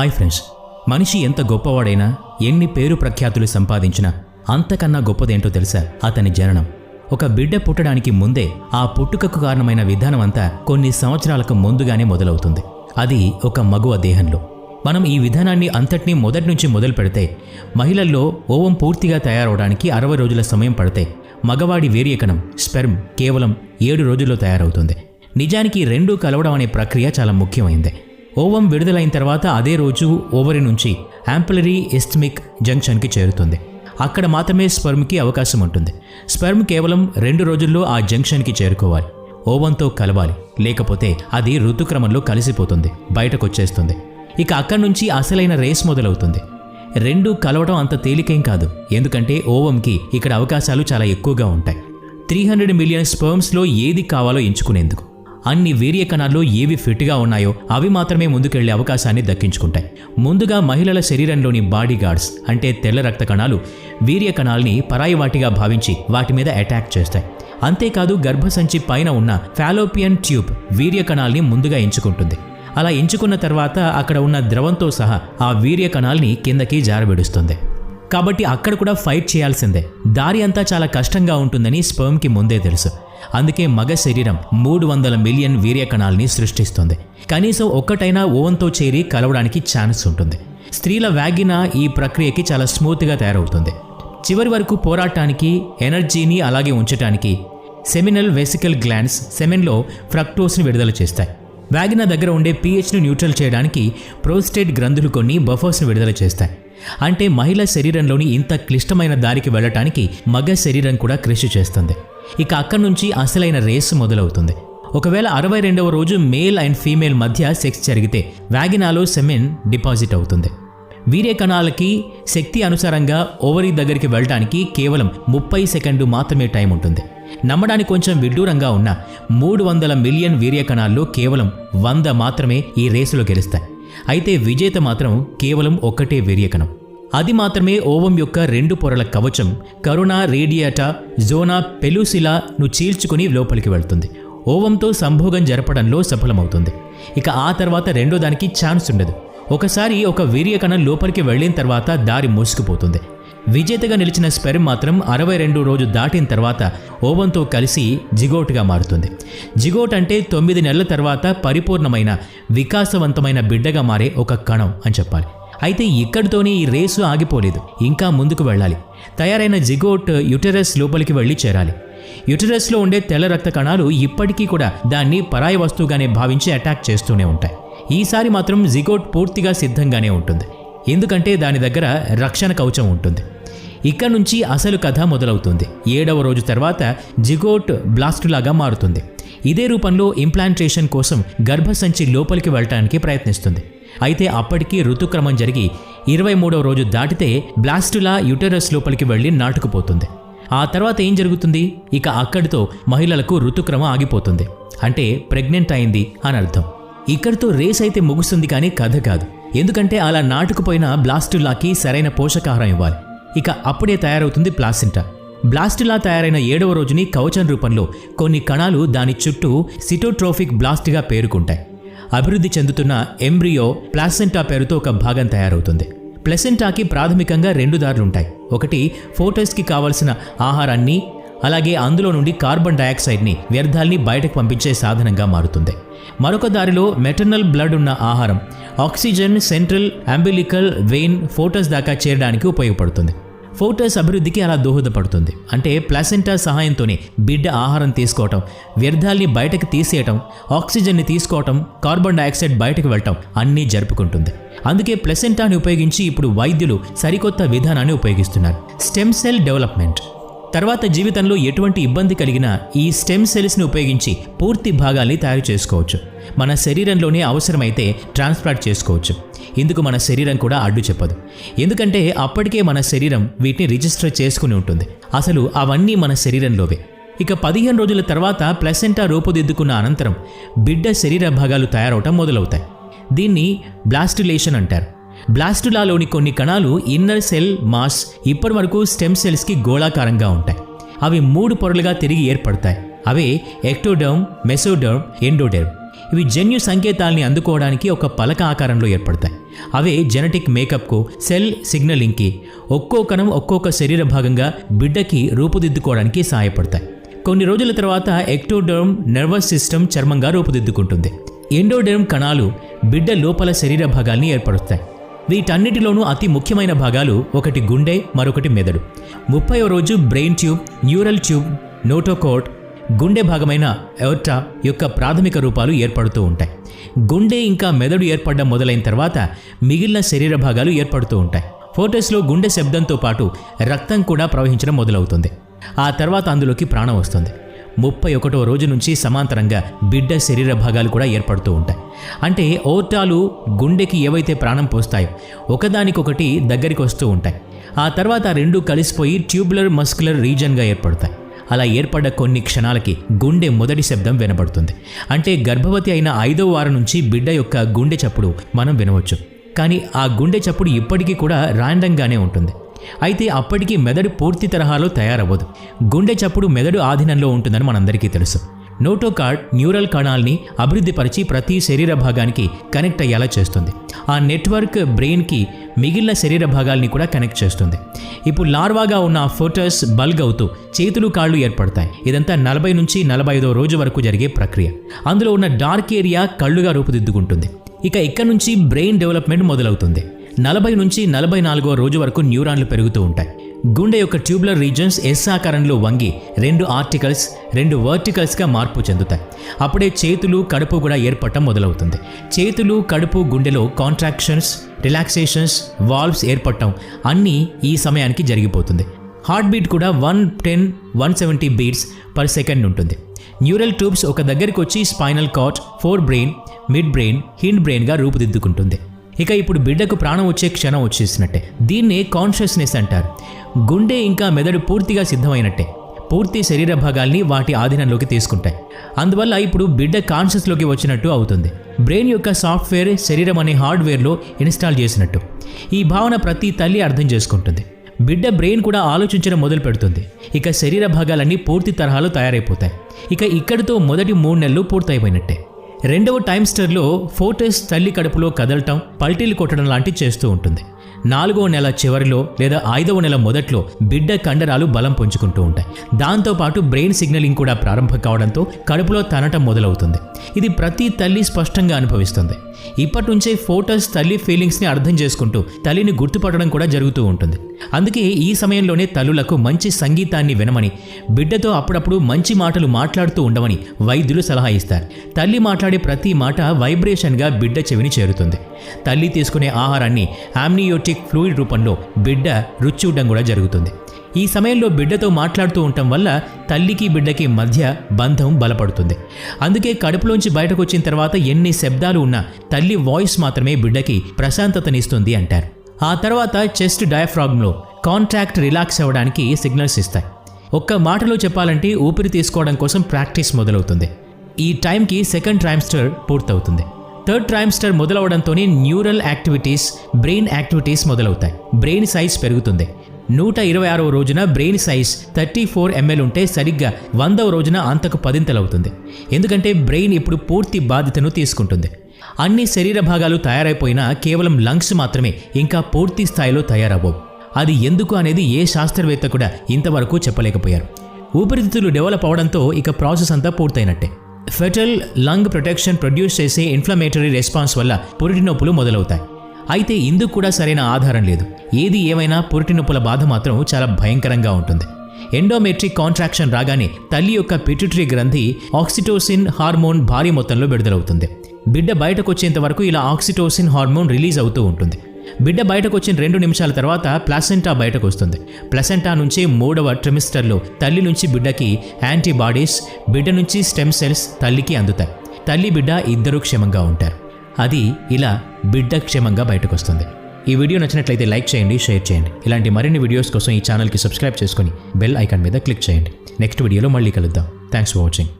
Hi friends మనిషి ఎంత గొప్పవాడైనా ఎన్ని పేరు ప్రఖ్యాతులు సంపాదించినా అంతకన్నా గొప్పదేంటో తెలుసా? అతని జననం. ఒక బిడ్డ పుట్టడానికి ముందే ఆ పుట్టుకకు కారణమైన విధానం అంతా కొన్ని సంవత్సరాలకు ముందుగానే మొదలవుతుంది. అది ఒక మగువ దేహంలో. మనం ఈ విధానాన్ని అంతటినీ మొదటి నుంచి మొదలు పెడితే మహిళల్లో ఓవం పూర్తిగా తయారవడానికి అరవై రోజుల సమయం పడితే మగవాడి వీర్యకణం స్పెర్మ్ కేవలం ఏడు రోజుల్లో తయారవుతుంది. నిజానికి రెండూ కలవడం అనే ప్రక్రియ చాలా ముఖ్యమైంది. ఓవం విడుదలైన తర్వాత అదే రోజు ఓవరి నుంచి యాంపులరీ ఎస్టమిక్ జంక్షన్కి చేరుతుంది. అక్కడ మాత్రమే స్పెర్మ్కి అవకాశం ఉంటుంది. స్పెర్మ్ కేవలం రెండు రోజుల్లో ఆ జంక్షన్కి చేరుకోవాలి. ఓవంతో కలవాలి. లేకపోతే అది ఋతుక్రమంలో కలిసిపోతుంది. బయటకు వచ్చేస్తుంది ఇక అక్కడి నుంచి అసలైన రేస్ మొదలవుతుంది. రెండు కలవడం అంత తేలికేం కాదు. ఎందుకంటే ఓవంకి ఇక్కడ అవకాశాలు చాలా ఎక్కువగా ఉంటాయి. త్రీ హండ్రెడ్ మిలియన్ స్పర్మ్స్లో ఏది కావాలో ఎంచుకునేందుకు. అన్ని వీర్య కణాల్లో ఏవి ఫిట్గా ఉన్నాయో అవి మాత్రమే ముందుకెళ్ళే అవకాశాన్ని దక్కించుకుంటాయి. ముందుగా మహిళల శరీరంలోని బాడీ గార్డ్స్ అంటే తెల్ల రక్త కణాలు వీర్య కణాల్ని పరాయి వాటిగా భావించి వాటి మీద అటాక్ చేస్తాయి. అంతేకాదు గర్భసంచి పైన ఉన్న ఫాలోపియన్ ట్యూబ్ వీర్య కణాల్ని ముందుగా ఎంచుకుంటుంది. అలా ఎంచుకున్న తర్వాత అక్కడ ఉన్న ద్రవంతో సహా ఆ వీర్య కణాల్ని కిందకి జారబిడుస్తుంది. కాబట్టి అక్కడ కూడా ఫైట్ చేయాల్సిందే. దారి అంతా చాలా కష్టంగా ఉంటుందని స్పర్మ్కి ముందే తెలుసు. అందుకే మగ శరీరం మూడు వందల మిలియన్ వీర్యకణాలని సృష్టిస్తుంది. కనీసం ఒక్కటైనా ఓవన్తో చేరి కలవడానికి ఛాన్స్ ఉంటుంది. స్త్రీల వ్యాగిన ఈ ప్రక్రియకి చాలా స్మూత్గా తయారవుతుంది. చివరి వరకు పోరాటానికి ఎనర్జీని అలాగే ఉంచటానికి సెమినల్ వెసికల్ గ్లాండ్స్ సెమెన్లో ఫ్రక్టోస్ని విడుదల చేస్తాయి. వ్యాగిన దగ్గర ఉండే పీహెచ్ను న్యూట్రల్ చేయడానికి ప్రోస్టేట్ గ్రంథులు కొన్ని బఫర్స్ని విడుదల చేస్తాయి. అంటే మహిళ శరీరంలోని ఇంత క్లిష్టమైన దారికి వెళ్ళటానికి మగ శరీరం కూడా కృషి చేస్తుంది. ఇక అక్కడి నుంచి అసలైన రేసు మొదలవుతుంది. ఒకవేళ అరవై రెండవ రోజు మేల్ అండ్ ఫీమేల్ మధ్య సెక్స్ జరిగితే వ్యాగినాలో సెమెన్ డిపాజిట్ అవుతుంది. వీర్య కణాలకి శక్తి అనుసారంగా ఓవరీ దగ్గరికి వెళ్ళడానికి కేవలం ముప్పై సెకండు మాత్రమే టైం ఉంటుంది. నమ్మడానికి కొంచెం విడ్డూరంగా ఉన్న మూడు వందల మిలియన్ వీర్య కణాల్లో కేవలం వంద మాత్రమే ఈ రేసులో గెలుస్తాయి. అయితే విజేత మాత్రం కేవలం ఒక్కటే వీర్యకణం అది మాత్రమే ఓవం యొక్క రెండు పొరల కవచం కరోనా రేడియాటా జోనా పెలుసిలాను చీల్చుకుని లోపలికి వెళ్తుంది. ఓవంతో సంభోగం జరపడంలో సఫలమవుతుంది. ఇక ఆ తర్వాత రెండో దానికి ఛాన్స్ ఉండదు. ఒకసారి ఒక వీర్యకణం లోపలికి వెళ్ళిన తర్వాత దారి మూసుకుపోతుంది. విజేతగా నిలిచిన స్పెర్మ్ మాత్రం అరవై రెండు రోజు దాటిన తర్వాత ఓవంతో కలిసి జిగోట్గా మారుతుంది. జిగోట్ అంటే తొమ్మిది నెలల తర్వాత పరిపూర్ణమైన వికాసవంతమైన బిడ్డగా మారే ఒక కణం అని చెప్పాలి. అయితే ఇక్కడితోనే ఈ రేసు ఆగిపోలేదు. ఇంకా ముందుకు వెళ్ళాలి. తయారైన జిగోట్ యుటెరస్ లోపలికి వెళ్ళి చేరాలి. యుటెరస్లో ఉండే తెల్ల రక్త కణాలు ఇప్పటికీ కూడా దాన్ని పరాయి వస్తువుగానే భావించి అటాక్ చేస్తూనే ఉంటాయి. ఈసారి మాత్రం జిగోట్ పూర్తిగా సిద్ధంగానే ఉంటుంది. ఎందుకంటే దాని దగ్గర రక్షణ కవచం ఉంటుంది. ఇక్కడ నుంచి అసలు కథ మొదలవుతుంది. ఏడవ రోజు తర్వాత జిగోట్ బ్లాస్టులాగా మారుతుంది. ఇదే రూపంలో ఇంప్లాంటేషన్ కోసం గర్భసంచి లోపలికి వెళ్ళటానికి ప్రయత్నిస్తుంది. అయితే అప్పటికీ ఋతుక్రమం జరిగి ఇరవై మూడవ రోజు దాటితే బ్లాస్టులా యుటెరస్ లోపలికి వెళ్ళి నాటుకుపోతుంది. ఆ తర్వాత ఏం జరుగుతుంది? ఇక అక్కడితో మహిళలకు ఋతుక్రమం ఆగిపోతుంది. అంటే ప్రెగ్నెంట్ అయింది అని అర్థం. ఇక్కడితో రేస్ అయితే ముగుస్తుంది కానీ కథ కాదు. ఎందుకంటే అలా నాటుకుపోయిన బ్లాస్టులాకి సరైన పోషకాహారం ఇవ్వాలి. ఇక అప్పుడే తయారవుతుంది ప్లాసింటా. బ్లాస్ట్లా తయారైన ఏడవ రోజుని కవచం రూపంలో కొన్ని కణాలు దాని చుట్టూ సిటోట్రోఫిక్ బ్లాస్ట్గా పేరుకుంటాయి. అభివృద్ధి చెందుతున్న ఎంబ్రియో ప్లాసెంటా పేరుతో ఒక భాగం తయారవుతుంది. ప్లెసెంటాకి ప్రాథమికంగా రెండు దారులుంటాయి ఒకటి ఫోటోస్కి కావలసిన ఆహారాన్ని అలాగే అందులో నుండి కార్బన్ డయాక్సైడ్ని వ్యర్థాల్ని బయటకు పంపించే సాధనంగా మారుతుంది. మరొక దారిలో మెటర్నల్ బ్లడ్ ఉన్న ఆహారం oxygen central umbilical vein foetus దాకా చేరడానికి ఉపయోగపడుతుంది. ఫోటోస్ అభివృద్ధికి అలా దోహదపడుతుంది. అంటే ప్లాసెంటా సహాయంతోనే బిడ్డ ఆహారం తీసుకోవటం వ్యర్థాల్ని బయటకు తీసేయటం ఆక్సిజన్ని తీసుకోవటం కార్బన్ డైఆక్సైడ్ బయటకు వెళ్ళటం అన్నీ జరుపుకుంటుంది. అందుకే ప్లసెంటాని ఉపయోగించి ఇప్పుడు వైద్యులు సరికొత్త విధానాన్ని ఉపయోగిస్తున్నారు. Stem cell development. తర్వాత జీవితంలో ఎటువంటి ఇబ్బంది కలిగినా ఈ స్టెమ్ సెల్స్ని ఉపయోగించి పూర్తి భాగాల్ని తయారు చేసుకోవచ్చు. మన శరీరంలోనే అవసరమైతే ట్రాన్స్ప్లాంట్ చేసుకోవచ్చు. ఇందుకు మన శరీరం కూడా అడ్డు చెప్పదు. ఎందుకంటే అప్పటికే మన శరీరం వీటిని రిజిస్టర్ చేసుకుని ఉంటుంది. అసలు అవన్నీ మన శరీరంలోవే. ఇక పదిహేను రోజుల తర్వాత ప్లసెంటా రూపుదిద్దుకున్న అనంతరం బిడ్డ శరీర భాగాలు తయారవటం మొదలవుతాయి. దీన్ని బ్లాస్టిలేషన్ అంటారు. బ్లాస్టులాలోని కొన్ని కణాలు ఇన్నర్ సెల్ మాస్ ఇప్పటి వరకు స్టెమ్ సెల్స్కి గోళాకారంగా ఉంటాయి. అవి మూడు పొరలుగా తిరిగి ఏర్పడతాయి. అవే ఎక్టోడర్మ్ మెసోడర్మ్ ఎండోడర్మ్. ఇవి జన్యు సంకేతాల్ని అందుకోవడానికి ఒక పలక ఆకారంలో ఏర్పడతాయి. అవే జెనెటిక్ మేకప్కు సెల్ సిగ్నలింగ్కి ఒక్కో కణం ఒక్కొక్క శరీర భాగంగా బిడ్డకి రూపుదిద్దుకోవడానికి సహాయపడతాయి. కొన్ని రోజుల తర్వాత ఎక్టోడర్మ్ నర్వస్ సిస్టమ్ చర్మంగా రూపుదిద్దుకుంటుంది. ఎండోడర్మ్ కణాలు బిడ్డ లోపల శరీర భాగాల్ని ఏర్పరుస్తాయి. వీటన్నిటిలోనూ అతి ముఖ్యమైన భాగాలు ఒకటి గుండె మరొకటి మెదడు. ముప్పైవ రోజు brain tube neural tube notochord గుండె భాగమైన ఎవర్టా యొక్క ప్రాథమిక రూపాలు ఏర్పడుతూ ఉంటాయి. గుండె ఇంకా మెదడు ఏర్పడడం మొదలైన తర్వాత మిగిలిన శరీర భాగాలు ఏర్పడుతూ ఉంటాయి. ఫోటోస్లో గుండె శబ్దంతో పాటు రక్తం కూడా ప్రవహించడం మొదలవుతుంది. ఆ తర్వాత అందులోకి ప్రాణం వస్తుంది. ముప్పై ఒకటో రోజు నుంచి సమాంతరంగా బిడ్డ శరీర భాగాలు కూడా ఏర్పడుతూ ఉంటాయి. అంటే ఓటాలు గుండెకి ఏవైతే ప్రాణం పోస్తాయో ఒకదానికొకటి దగ్గరికి వస్తూ ఉంటాయి. ఆ తర్వాత రెండు కలిసిపోయి ట్యూబులర్ మస్కులర్ రీజన్గా ఏర్పడతాయి. అలా ఏర్పడ్డ కొన్ని క్షణాలకి గుండె మొదటి శబ్దం వినబడుతుంది. అంటే గర్భవతి అయిన ఐదో వారం నుంచి బిడ్డ యొక్క గుండె చప్పుడు మనం వినవచ్చు. కానీ ఆ గుండె చప్పుడు ఇప్పటికీ కూడా ర్యాండంగానే ఉంటుంది. అయితే అప్పటికి మెదడు పూర్తి తరహాలో తయారవ్వదు. గుండె చప్పుడు మెదడు ఆధీనంలో ఉంటుందని మనందరికీ తెలుసు. నోటోకార్డ్ న్యూరల్ కణాల్ని అభివృద్ధిపరిచి ప్రతి శరీర భాగానికి కనెక్ట్ అయ్యేలా చేస్తుంది. ఆ నెట్వర్క్ బ్రెయిన్కి మిగిలిన శరీర భాగాల్ని కూడా కనెక్ట్ చేస్తుంది. ఇప్పుడు లార్వాగా ఉన్న ఫోటోస్ బల్గ్ అవుతూ చేతులు కాళ్ళు ఏర్పడతాయి. ఇదంతా నలభై నుంచి నలభై ఐదో రోజు వరకు జరిగే ప్రక్రియ. అందులో ఉన్న డార్క్ ఏరియా కళ్ళుగా రూపుదిద్దుకుంటుంది. ఇక ఇక్కడ నుంచి బ్రెయిన్ డెవలప్మెంట్ మొదలవుతుంది. నలభై నుంచి నలభై నాలుగో రోజు వరకు న్యూరాన్లు పెరుగుతూ ఉంటాయి. గుండె యొక్క ట్యూబులర్ రీజన్స్ ఎస్ ఆకారంలో వంగి రెండు ఆర్టికల్స్ రెండు వర్టికల్స్గా మార్పు చెందుతాయి. అప్పుడే చేతులు కడుపు కూడా ఏర్పడటం మొదలవుతుంది. చేతులు కడుపు గుండెలో కాంట్రాక్షన్స్ రిలాక్సేషన్స్ వాల్వ్స్ ఏర్పడటం అన్నీ ఈ సమయానికి జరిగిపోతుంది. హార్ట్ బీట్ కూడా one ten one seventy beats per second ఉంటుంది. న్యూరల్ ట్యూబ్స్ ఒక దగ్గరికి వచ్చి spinal cord fore brain mid brain hind బ్రెయిన్గా రూపుదిద్దుకుంటుంది. ఇక ఇప్పుడు బిడ్డకు ప్రాణం వచ్చే క్షణం వచ్చేసినట్టే. దీన్నే కాన్షియస్నెస్ అంటారు. గుండె ఇంకా మెదడు పూర్తిగా సిద్ధమైనట్టే. పూర్తి శరీర భాగాల్ని వాటి ఆధీనంలోకి తీసుకుంటాయి. అందువల్ల ఇప్పుడు బిడ్డ కాన్షియస్లోకి వచ్చినట్టు అవుతుంది. బ్రెయిన్ యొక్క సాఫ్ట్వేర్ శరీరం అనే హార్డ్వేర్లో ఇన్స్టాల్ చేసినట్టు. ఈ భావన ప్రతి తల్లి అర్థం చేసుకుంటుంది. బిడ్డ బ్రెయిన్ కూడా ఆలోచించడం మొదలు పెడుతుంది. ఇక శరీర భాగాలన్నీ పూర్తి తరహాలో తయారైపోతాయి. ఇక ఇక్కడితో మొదటి మూడు నెలలు పూర్తయిపోయినట్టే. రెండవ టైమ్స్టర్లో ఫోటోస్ తల్లి కడుపులో కదలటం పల్టీలు కొట్టడం లాంటివి చేస్తూ ఉంటుంది. నాలుగవ నెల చివరిలో లేదా ఐదవ నెల మొదట్లో బిడ్డ కండరాలు బలం పుంజుకుంటూ ఉంటాయి. దాంతోపాటు బ్రెయిన్ సిగ్నలింగ్ కూడా ప్రారంభం కావడంతో కడుపులో తనటం మొదలవుతుంది. ఇది ప్రతి తల్లి స్పష్టంగా అనుభవిస్తుంది. ఇప్పటి నుంచే ఫోటోస్ తల్లి ఫీలింగ్స్ని అర్థం చేసుకుంటూ తల్లిని గుర్తుపట్టడం కూడా జరుగుతూ ఉంటుంది. అందుకే ఈ సమయంలోనే తల్లులకు మంచి సంగీతాన్ని వినమని బిడ్డతో అప్పుడప్పుడు మంచి మాటలు మాట్లాడుతూ ఉండమని వైద్యులు సలహా ఇస్తారు. తల్లి మాట్లాడే ప్రతి మాట వైబ్రేషన్గా బిడ్డ చెవిని చేరుతుంది. తల్లి తీసుకునే ఆహారాన్ని ఆమ్నియోటిక్ ఫ్లూయిడ్ రూపంలో బిడ్డ రుచి చూడడం కూడా జరుగుతుంది. ఈ సమయంలో బిడ్డతో మాట్లాడుతూ ఉండటం వల్ల తల్లికి బిడ్డకి మధ్య బంధం బలపడుతుంది. అందుకే కడుపులోంచి బయటకు వచ్చిన తర్వాత ఎన్ని శబ్దాలు ఉన్నా తల్లి వాయిస్ మాత్రమే బిడ్డకి ప్రశాంతతనిస్తుంది అంటారు. ఆ తర్వాత చెస్ట్ డయాఫ్రాగ్లో కాంట్రాక్ట్ రిలాక్స్ అవ్వడానికి సిగ్నల్స్ ఇస్తాయి. ఒక్క మాటలో చెప్పాలంటే ఊపిరి తీసుకోవడం కోసం ప్రాక్టీస్ మొదలవుతుంది. ఈ టైంకి సెకండ్ ట్రైమ్స్టర్ పూర్తవుతుంది. థర్డ్ ట్రైమ్స్టర్ మొదలవడంతోనే న్యూరల్ యాక్టివిటీస్ బ్రెయిన్ యాక్టివిటీస్ మొదలవుతాయి. బ్రెయిన్ సైజ్ పెరుగుతుంది. నూట ఇరవై ఆరవ రోజున brain size thirty four ML ఉంటే సరిగ్గా వందవ రోజున అంతకు పదింతలవుతుంది. ఎందుకంటే బ్రెయిన్ ఇప్పుడు పూర్తి బాధ్యతను తీసుకుంటుంది. అన్ని శరీర భాగాలు తయారైపోయినా కేవలం లంగ్స్ మాత్రమే ఇంకా పూర్తి స్థాయిలో తయారవ్వవు. అది ఎందుకు అనేది ఏ శాస్త్రవేత్త కూడా ఇంతవరకు చెప్పలేకపోయారు. ఊపిరితిత్తులు డెవలప్ అవడంతో ఇక ప్రాసెస్ అంతా పూర్తయినట్టే. ఫెటల్ లంగ్ ప్రొటెక్షన్ ప్రొడ్యూస్ చేసే ఇన్ఫ్లమేటరీ రెస్పాన్స్ వల్ల పురిటి నొప్పులు మొదలవుతాయి. అయితే ఇందుకు కూడా సరైన ఆధారం లేదు. ఏది ఏమైనా పురిటి నొప్పుల బాధ మాత్రం చాలా భయంకరంగా ఉంటుంది. ఎండోమెట్రిక్ కాంట్రాక్షన్ రాగానే తల్లి యొక్క పిట్యూటరీ గ్రంథి ఆక్సిటోసిన్ హార్మోన్ భారీ మొత్తంలో విడుదలవుతుంది. బిడ్డ బయటకు వచ్చేంత వరకు ఇలా ఆక్సిటోసిన్ హార్మోన్ రిలీజ్ అవుతూ ఉంటుంది. బిడ్డ బయటకు వచ్చిన రెండు నిమిషాల తర్వాత ప్లాసెంటా బయటకు వస్తుంది ప్లసెంటా నుంచి మూడవ ట్రిమిస్టర్లో తల్లి నుంచి బిడ్డకి యాంటీబాడీస్ బిడ్డ నుంచి స్టెమ్ సెల్స్ తల్లికి అందుతాయి. తల్లి బిడ్డ ఇద్దరూ క్షేమంగా ఉంటారు. అది ఇలా బిడ్డ క్షేమంగా బయటకు వస్తుంది ఈ వీడియో నచ్చినట్లయితే లైక్ చేయండి షేర్ చేయండి. ఇలాంటి మరిన్ని వీడియోస్ కోసం ఈ ఛానల్కి సబ్స్క్రైబ్ చేసుకొని బెల్ ఐకాన్ మీద క్లిక్ చేయండి. నెక్స్ట్ వీడియోలో మళ్ళీ కలుద్దాం. Thanks for watching.